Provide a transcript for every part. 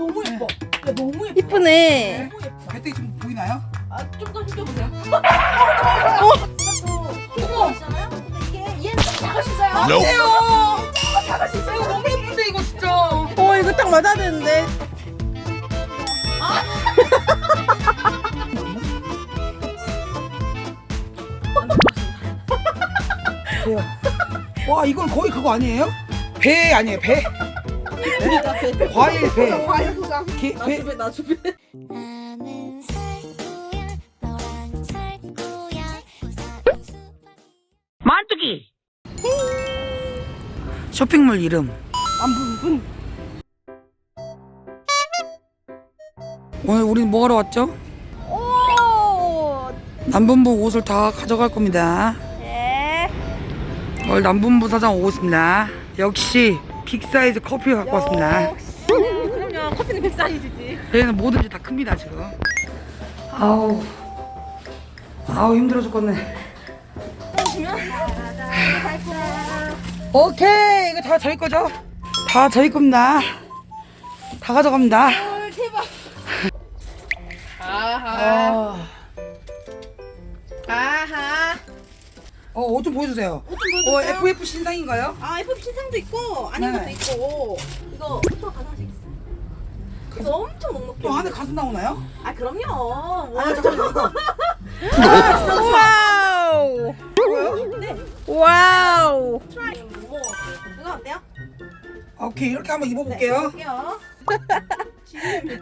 너무 예뻐. 야 너무 예뻐. 이쁘네. 너무 예뻐. 배때기 좀 보이나요? 아 좀 더 힘줘보세요. 어? 이거 있잖아요. 근데 이게 얘는 좀 작으시잖아요. 안 돼요. 작으시죠? 이거 너무 예쁜데 이거 진짜. 어 이거 딱 맞아야 되는데. 돼요. 와 이건 거의 그거 아니에요? 배 아니에요 배? 과일 배. 과일 도장. 게, 나 배. 주배 나 주배. 나는 살 거야 너랑 살 거야 수 쇼핑몰 이름. 안분분. 오늘 우리는 뭐 하러 왔죠? 오. 남분부 옷을 다 가져갈 겁니다. 예. 오늘 남분부 사장 오고 있습니다. 역시 빅 사이즈 커피 갖고 왔습니다. 그럼요. 커피는 백 사이즈지. 얘는 뭐든지 다 큽니다 지금. 아우 아우 힘들어 죽겠네. 오케이 이거 다 저희 거죠? 다 저희 겁니다. 다 가져갑니다. 아하. 아, 아하. 어, 옷 좀 보여주세요. 옷 좀 어, 보여줄까요? FF 신상인가요? 아 FP 신상도 있고 아닌 네. 것도 있고 이거 또 가능하시겠어요? 이거 엄청 넉넉해. 또 안에 가수 나오나요? 아 그럼요. 뭐 아, 잠깐만 이거. 와우. 네. 와우. 트라이 뭐 이거 어때요? 아, 오케이 이렇게 한번 입어볼게요. 볼게요. 지금입니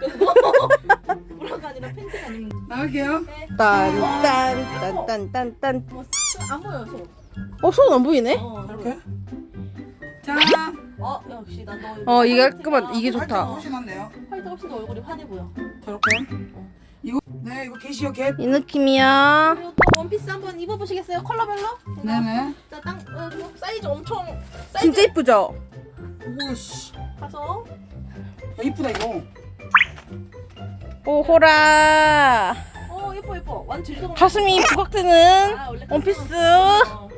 나갈게요. 딴딴딴딴딴딴. 뭐, 안 보여 손. 어 손 안 보이네? 어, 이렇게. 자, 어 역시 난너 어 이게 깔끔한 이게 화이트가 좋다. 훨씬 낫네요. 화이트 훨씬 더 얼굴이 환해 보여. 저렇게. 이거 네 이거 게시요 겟. 이 느낌이야. 그리고 또 원피스 한번 입어보시겠어요? 컬러별로? 네네. 자, 땅 어, 그거 사이즈 엄청 사이즈 진짜 이쁘죠? 오씨. 가서 야, 이쁘다 이거. 오호라. 어 가슴이 부각되는 아, 원피스. 어.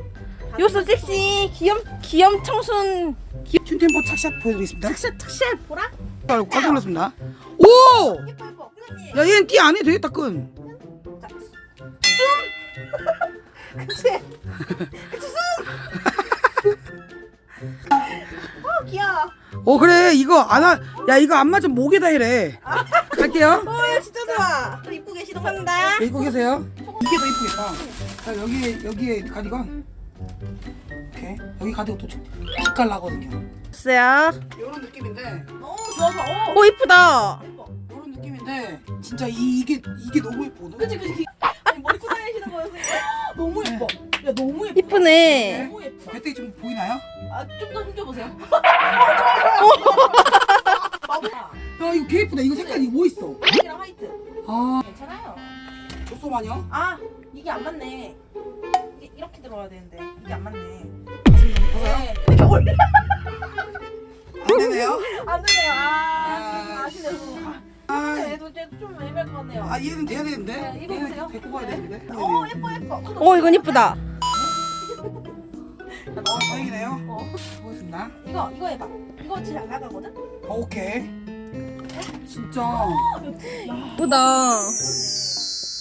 요소 섹시 귀염 귀염 청순 춘템포 착샷 보여드리겠습니다. 탁샷 탁샷 보라? 아, 깜짝 놀랐습니다. 오! 예뻐 예뻐 그렇지 야 얘는 띠 안 해도 되겠다 끈. 그치 어 귀여워 뭐어 그래 이거 안 하. 야 이거 안 맞으면 목에다 해래. 갈게요. 어 진짜 좋아. 또 입고 한다 네, 입고 계세요. 이게 더 이쁘겠다. 자 여기 여기에 가디건. 오케이 여기 가디건 또 색깔 나거든요. 있어요? 이런 느낌인데. 어 좋아 좋아. 어 오 이쁘다. 예뻐. 이런 느낌인데 진짜 이, 이게 이게 너무 예뻐. 너무 그치 그치. 아니 머리 고 다니시는 거였어 너무 예뻐. 야 너무 예뻐. 이쁘네. 너무 예뻐. 배때기 좀 보이나요? 아좀 더 힘줘보세요 야 이거 개 예쁘다. 이거 색깔 이거 뭐 있어? 이랑 화이트 아 괜찮아요 조소 마녀. 아 이게 안 맞네 이게 이렇게 들어와야 되는데 이게 안 맞네 보세요. 네 이렇게 올려 안 되네요. 안 되네요 아 아, 아시네요 아, 얘도 좀 애매할 것 같네요 아 얘는 돼야 되는데. 네, 보세요. 얘는 데리고 가야 되는데. 어 예뻐 예뻐 오 이건 이쁘다 어 다행이네요. 어. 보겠습니다. 이거 이거 해봐 이거 제일 안 나가거든 어, 오케이. 진짜. 이쁘다.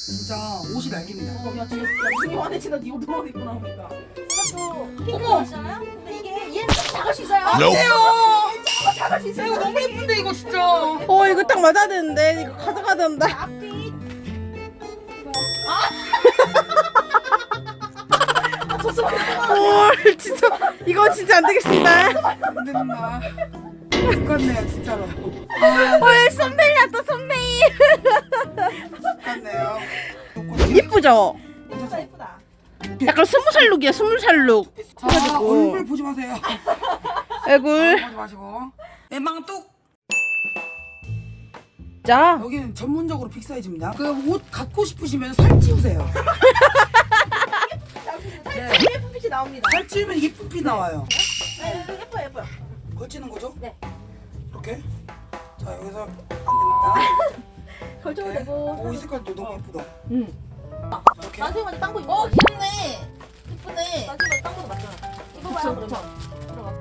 진짜 옷이 날깁니다. 어 야 지금 야 눈이 환해지나 네옷 너무 입고 나오니까 이것도 핑크 있잖아요? 근데 이게 얘는 좀 작으시잖아요. 안 돼요. 어, 작으시죠 이거 너무 예쁜데 이거 진짜. 어 이거 딱 맞아야 되는데. 이거 가져가야 된다. 앞뒤 아 좋습니다. 헐 진짜. 이거 진짜 안 되겠습니다. 안 된다. 죽겠네요 진짜로. 아헐 선배야 또 선배 죽겠네요. 이쁘죠? 예쁘다 예쁘다 약간 스무 살 룩이야 스무 살 룩 자 얼굴 보지 마세요. 얼굴 보지 마시고. 애망뚝. 자 여기는 전문적으로 빅 사이즈입니다. 그 옷 갖고 싶으시면 살 찌우세요. 네. 예쁜 빛이 나옵니다 살 찌우면 예쁜 피 나와요. 네 걸치는 거죠? 네. 이렇게. 자 여기서 안 됩니다. 걸쳐도 이렇게. 되고 오, 이 색깔도 너무 예쁘다. 응. 이렇게. 나중에 땅고 입어 어 귀엽네 이쁘네 나중에 땅고도 맞잖아 이거 봐요 들어가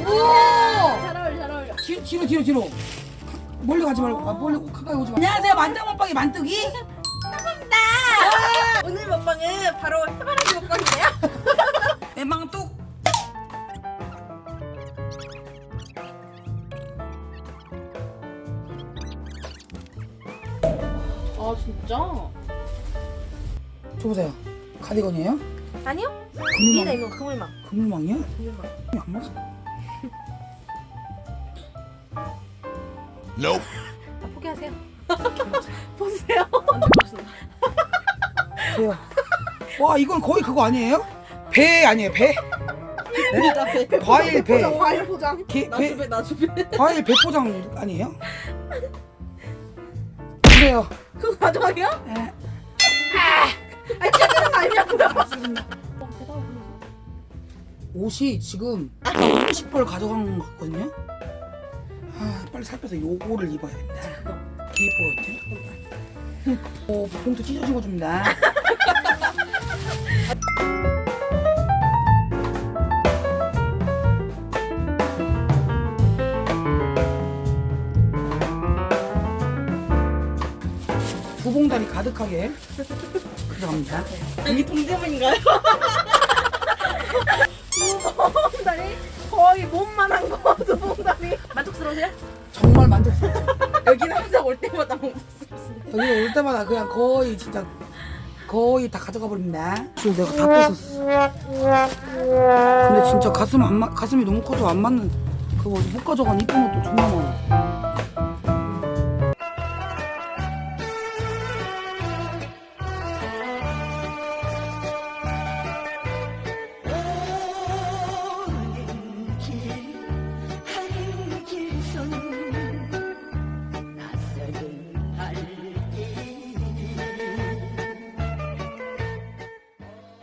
오잘 어울려 잘 어울려 뒤, 뒤로 뒤로 뒤로. 멀리 가지 말고 아, 멀리 가까이 오지 마. 안녕하세요 만장 먹방의 만뚜기. 오늘 먹방은 바로 해바라기 먹방이에요. 애망뚝. 진짜? 저 보세요. 가디건이에요? 아니요? 그물망. 위에다 있는 거 그물망. 그물망이요? 그물망. 안 맞아. Nope. 아, 포기하세요. 보세요. 돼요. 와 이건 거의 그거 아니에요? 배 아니에요 배? 나 배. 과일 배. 과일 포장. 게- 나 배- 주배 나 주배. 과일 배 포장 아니에요? 주세요. 그거 마지막이야? 예. 아니 짜증 아니냐고요. 옷이 지금 30벌 가져간 것 같거든요. 아 빨리 살 빼서 요거를 입어야. 개 예뻐 같아. 오 봉투 찢어진 거 줍니다. 두 봉다리 가득하게 가져갑니다. 이게 동대문인가요? 두봉다리 거의 몸만한 거 두봉다리 만족스러우세요? 정말 만족스럽죠. 여기는 항상 올 때마다 만족스럽습니다. 여기 올 때마다 그냥 거의 진짜 거의 다 가져가 버립니다. 줄 내가 다 뺏었어. 근데 진짜 가슴 안 맞, 가슴이 너무 커서 안 맞는 그거 못 가져간 이쁜 것도 존나 많아.